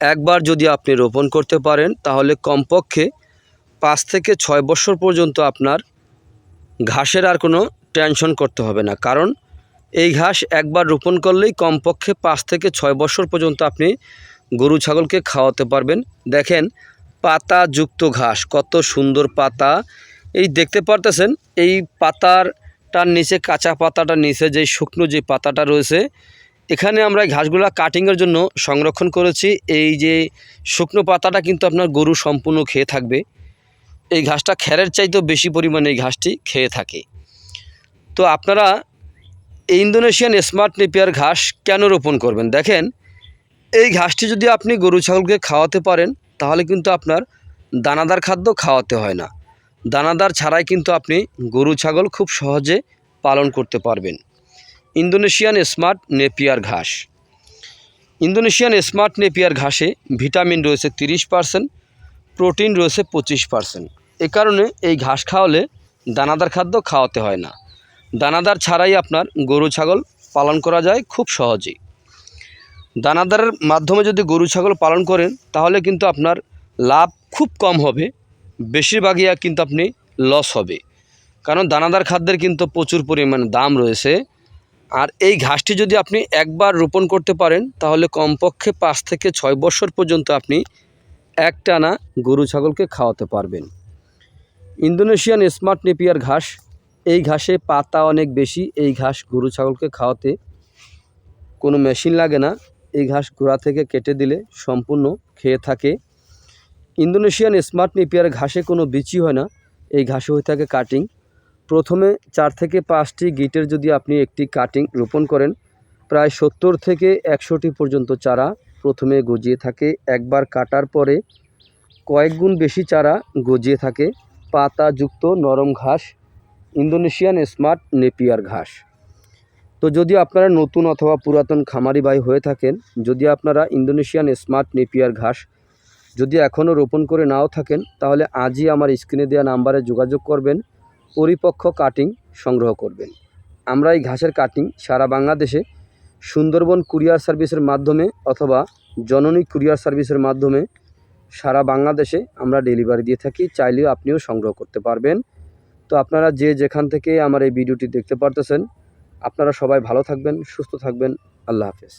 একবার যদি আপনি রোপণ করতে পারেন, তাহলে কমপক্ষে পাঁচ থেকে ছয় বছর পর্যন্ত আপনার ঘাসের আর কোনো টেনশন করতে হবে না। কারণ এই ঘাস একবার রোপণ করলেই কমপক্ষে পাঁচ থেকে ছয় বছর পর্যন্ত আপনি গরু ছাগলকে খাওয়াতে পারবেন। দেখেন পাতা যুক্ত ঘাস, কত সুন্দর পাতা। এই দেখতে পারতেছেন, এই পাতারটার নিচে, কাঁচা পাতাটার নিচে যে শুকনো যে পাতাটা রয়েছে এখানে আমরা ঘাসগুলা কাটিংয়ের জন্য সংরক্ষণ করেছি। এই যে শুকনো পাতাটা কিন্তু আপনার গরু সম্পূর্ণ খেয়ে থাকবে। এই ঘাসটা খ্যারের চাইতেও বেশি পরিমাণে এই ঘাসটি খেয়ে থাকে। তো আপনারা ইন্দোনেশিয়ান স্মার্ট নেপিয়ার ঘাস কেন রোপণ করবেন? দেখেন, এই ঘাসটি যদি আপনি গরু ছাগলকে খাওয়াতে পারেন, তাহলে কিন্তু আপনার দানাদার খাদ্য খাওয়াতে হয় না। দানাদার ছাড়াই কিন্তু আপনি গরু ছাগল খুব সহজে পালন করতে পারবেন। ইন্দোনেশিয়ান স্মার্ট নেপিয়ার ঘাস। ইন্দোনেশিয়ান স্মার্ট নেপিয়ার ঘাসে ভিটামিন রয়েছে তিরিশ পার্সেন্ট, প্রোটিন রয়েছে পঁচিশ পার্সেন্ট। এ কারণে এই ঘাস খাওয়ালে দানাদার খাদ্য খাওয়াতে হয় না। দানাদার ছাড়াই আপনার গরু, ছাগল পালন করা যায় খুব সহজেই। দানাদারের মাধ্যমে যদি গরু, ছাগল পালন করেন, তাহলে কিন্তু আপনার লাভ খুব কম হবে, বেশিরভাগই কিন্তু আপনি লস হবে। কারণ দানাদার খাদ্যের কিন্তু প্রচুর পরিমাণে দাম রয়েছে আর এই ঘাসটি যদি আপনি একবার রোপণ করতে পারেন, তাহলে কমপক্ষে পাঁচ থেকে ছয় বছর পর্যন্ত আপনি একটানা গরু ছাগলকে খাওয়াতে পারবেন। ইন্দোনেশিয়ান স্মার্ট নেপিয়ার ঘাস, এই ঘাসে পাতা অনেক বেশি, এই ঘাস গরু ছাগলকে খাওয়াতে কোনো মেশিন লাগে না। এই ঘাস গোড়া থেকে কেটে দিলে সম্পূর্ণ খেয়ে থাকে। ইন্দোনেশিয়ান স্মার্ট নেপিয়ার ঘাসে কোনো বিচি হয় না, এই ঘাসে হয়ে থাকে কাটিং। প্রথমে চার থেকে পাঁচটি গিটের যদি আপনি একটি কাটিং রোপণ করেন, প্রায় সত্তর থেকে একশোটি পর্যন্ত চারা প্রথমে গজিয়ে থাকে। একবার কাটার পরে কয়েক গুণ বেশি চারা গজিয়ে থাকে। পাতাযুক্ত নরম ঘাস, ইন্দোনেশিয়ান স্মার্ট নেপিয়ার ঘাস। তো যদি আপনারা নতুন অথবা পুরাতন খামারি ভাই হয়ে থাকেন, যদি আপনারা ইন্দোনেশিয়ান স্মার্ট নেপিয়ার ঘাস যদি এখনও রোপণ করে নাও থাকেন, তাহলে আজই আমার স্ক্রিনে দেওয়া নাম্বারে যোগাযোগ করবেন। পরিপক্ক কাটিং সংগ্রহ করবেন। আমরা এই ঘাসের কাটিং সারা বাংলাদেশে সুন্দরবন কুরিয়ার সার্ভিসের মাধ্যমে অথবা জননী কুরিয়ার সার্ভিসের মাধ্যমে সারা বাংলাদেশে আমরা ডেলিভারি দিয়ে থাকি, চাইলেও আপনিও সংগ্রহ করতে পারবেন। তো আপনারা যে যেখান থেকে আমার এই ভিডিওটি দেখতে পারতেছেন, আপনারা সবাই ভালো থাকবেন, সুস্থ থাকবেন, আল্লাহ হাফেজ।